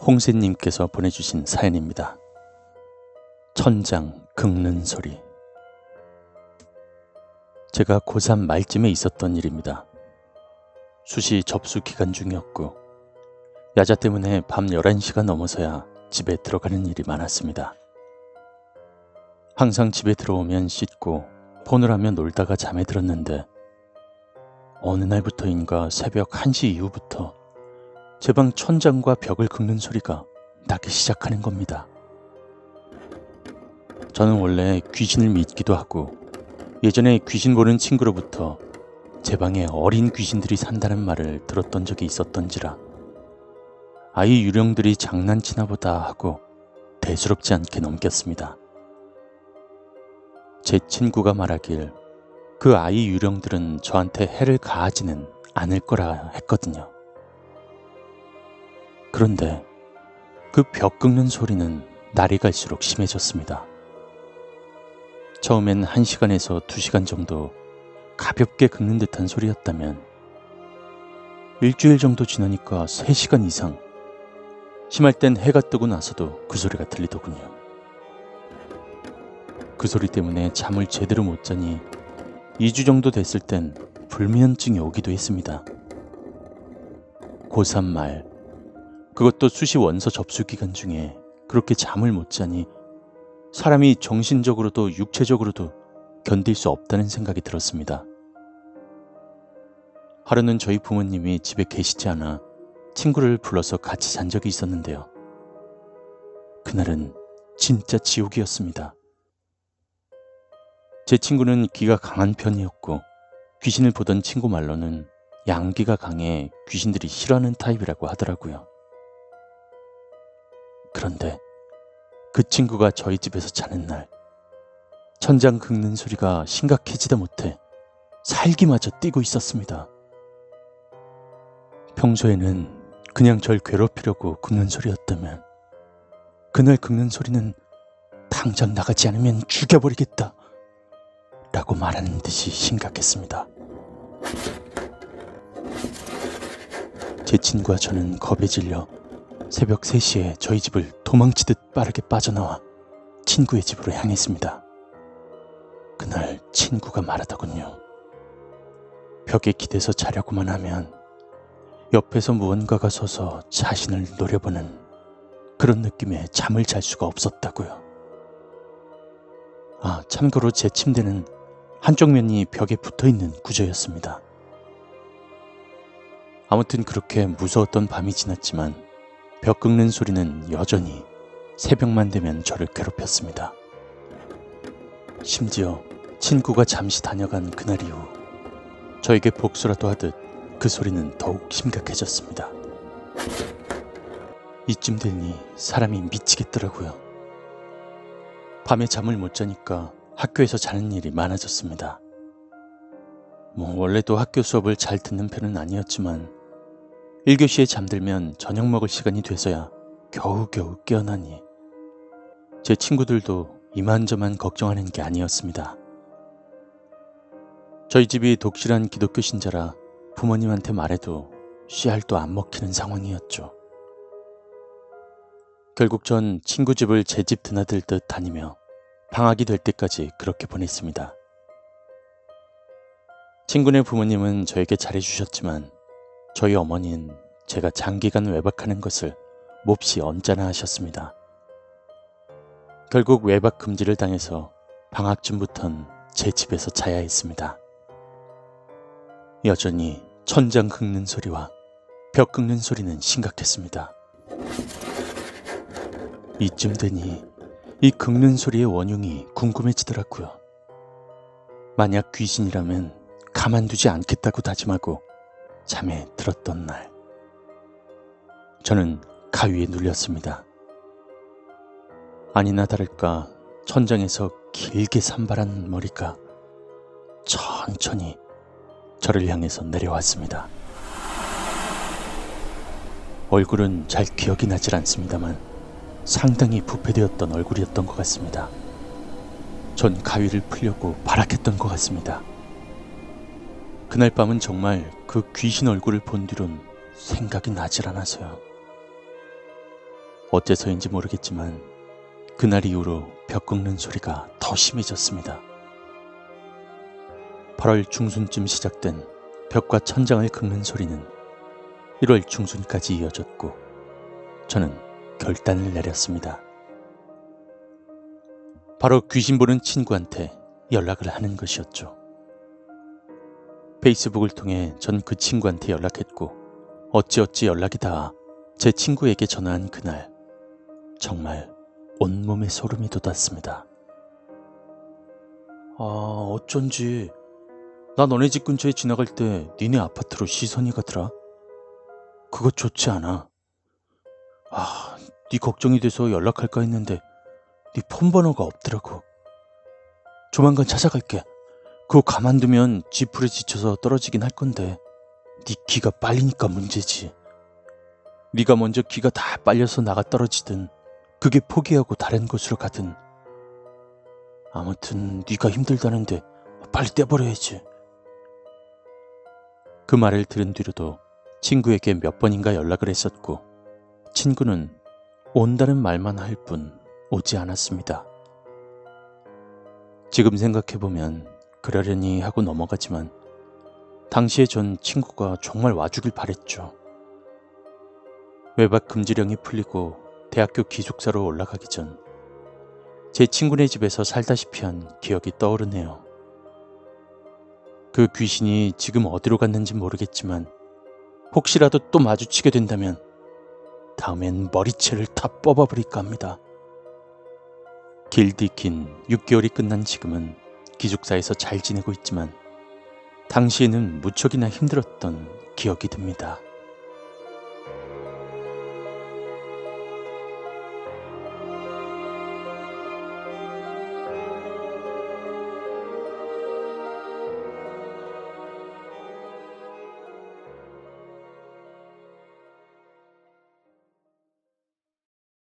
홍세님께서 보내주신 사연입니다. 천장 긁는 소리. 제가 고3 말쯤에 있었던 일입니다. 수시 접수 기간 중이었고, 야자 때문에 밤 11시가 넘어서야 집에 들어가는 일이 많았습니다. 항상 집에 들어오면 씻고 폰을 하며 놀다가 잠에 들었는데, 어느 날부터인가 새벽 1시 이후부터 제 방 천장과 벽을 긁는 소리가 나기 시작하는 겁니다. 저는 원래 귀신을 믿기도 하고 예전에 귀신 보는 친구로부터 제 방에 어린 귀신들이 산다는 말을 들었던 적이 있었던지라 아이 유령들이 장난치나 보다 하고 대수롭지 않게 넘겼습니다. 제 친구가 말하길 그 아이 유령들은 저한테 해를 가하지는 않을 거라 했거든요. 그런데 그 벽 긁는 소리는 날이 갈수록 심해졌습니다. 처음엔 1시간에서 2시간 정도 가볍게 긁는 듯한 소리였다면 일주일 정도 지나니까 3시간 이상 심할 땐 해가 뜨고 나서도 그 소리가 들리더군요. 그 소리 때문에 잠을 제대로 못 자니 2주 정도 됐을 땐 불면증이 오기도 했습니다. 고3 말 그것도 수시 원서 접수 기간 중에 그렇게 잠을 못 자니 사람이 정신적으로도 육체적으로도 견딜 수 없다는 생각이 들었습니다. 하루는 저희 부모님이 집에 계시지 않아 친구를 불러서 같이 잔 적이 있었는데요. 그날은 진짜 지옥이었습니다. 제 친구는 기가 강한 편이었고 귀신을 보던 친구 말로는 양기가 강해 귀신들이 싫어하는 타입이라고 하더라고요. 그런데 그 친구가 저희 집에서 자는 날 천장 긁는 소리가 심각해지다 못해 살기마저 뛰고 있었습니다. 평소에는 그냥 절 괴롭히려고 긁는 소리였다면 그날 긁는 소리는 당장 나가지 않으면 죽여버리겠다 라고 말하는 듯이 심각했습니다. 제 친구와 저는 겁에 질려 새벽 3시에 저희 집을 도망치듯 빠르게 빠져나와 친구의 집으로 향했습니다. 그날 친구가 말하더군요. 벽에 기대서 자려고만 하면 옆에서 무언가가 서서 자신을 노려보는 그런 느낌에 잠을 잘 수가 없었다고요. 아, 참고로 제 침대는 한쪽 면이 벽에 붙어 있는 구조였습니다. 아무튼 그렇게 무서웠던 밤이 지났지만 벽 긁는 소리는 여전히 새벽만 되면 저를 괴롭혔습니다. 심지어 친구가 잠시 다녀간 그날 이후 저에게 복수라도 하듯 그 소리는 더욱 심각해졌습니다. 이쯤 되니 사람이 미치겠더라고요. 밤에 잠을 못 자니까 학교에서 자는 일이 많아졌습니다. 뭐 원래도 학교 수업을 잘 듣는 편은 아니었지만 1교시에 잠들면 저녁 먹을 시간이 돼서야 겨우겨우 깨어나니 제 친구들도 이만저만 걱정하는 게 아니었습니다. 저희 집이 독실한 기독교 신자라 부모님한테 말해도 씨알도 안 먹히는 상황이었죠. 결국 전 친구 집을 제 집 드나들 듯 다니며 방학이 될 때까지 그렇게 보냈습니다. 친구네 부모님은 저에게 잘해주셨지만 저희 어머니는 제가 장기간 외박하는 것을 몹시 언짢아 하셨습니다. 결국 외박 금지를 당해서 방학쯤부턴 제 집에서 자야 했습니다. 여전히 천장 긁는 소리와 벽 긁는 소리는 심각했습니다. 이쯤 되니 이 긁는 소리의 원흉이 궁금해지더라고요. 만약 귀신이라면 가만두지 않겠다고 다짐하고 잠에 들었던 날. 저는 가위에 눌렸습니다. 아니나 다를까 천장에서 길게 산발한 머리가 천천히 저를 향해서 내려왔습니다. 얼굴은 잘 기억이 나질 않습니다만 상당히 부패되었던 얼굴이었던 것 같습니다. 전 가위를 풀려고 발악했던 것 같습니다. 그날 밤은 정말 그 귀신 얼굴을 본 뒤론 생각이 나질 않아서요. 어째서인지 모르겠지만 그날 이후로 벽 긁는 소리가 더 심해졌습니다. 8월 중순쯤 시작된 벽과 천장을 긁는 소리는 1월 중순까지 이어졌고 저는 결단을 내렸습니다. 바로 귀신 보는 친구한테 연락을 하는 것이었죠. 페이스북을 통해 전 그 친구한테 연락했고 어찌어찌 연락이 닿아 제 친구에게 전화한 그날 정말 온몸에 소름이 돋았습니다. 아 어쩐지 나 너네 집 근처에 지나갈 때 니네 아파트로 시선이 가더라. 그거 좋지 않아. 아, 네 걱정이 돼서 연락할까 했는데 네 폰 번호가 없더라고. 조만간 찾아갈게. 그거 가만두면 지풀에 지쳐서 떨어지긴 할 건데 네 기가 빨리니까 문제지. 네가 먼저 기가 다 빨려서 나가 떨어지든 그게 포기하고 다른 곳으로 가든 아무튼 네가 힘들다는데 빨리 떼버려야지. 그 말을 들은 뒤로도 친구에게 몇 번인가 연락을 했었고 친구는 온다는 말만 할 뿐 오지 않았습니다. 지금 생각해보면 그러려니 하고 넘어가지만 당시에 전 친구가 정말 와주길 바랬죠. 외박 금지령이 풀리고 대학교 기숙사로 올라가기 전 제 친구네 집에서 살다시피 한 기억이 떠오르네요. 그 귀신이 지금 어디로 갔는지 모르겠지만 혹시라도 또 마주치게 된다면 다음엔 머리채를 다 뽑아버릴까 합니다. 길디 긴 6개월이 끝난 지금은 기숙사에서 잘 지내고 있지만 당시에는 무척이나 힘들었던 기억이 듭니다.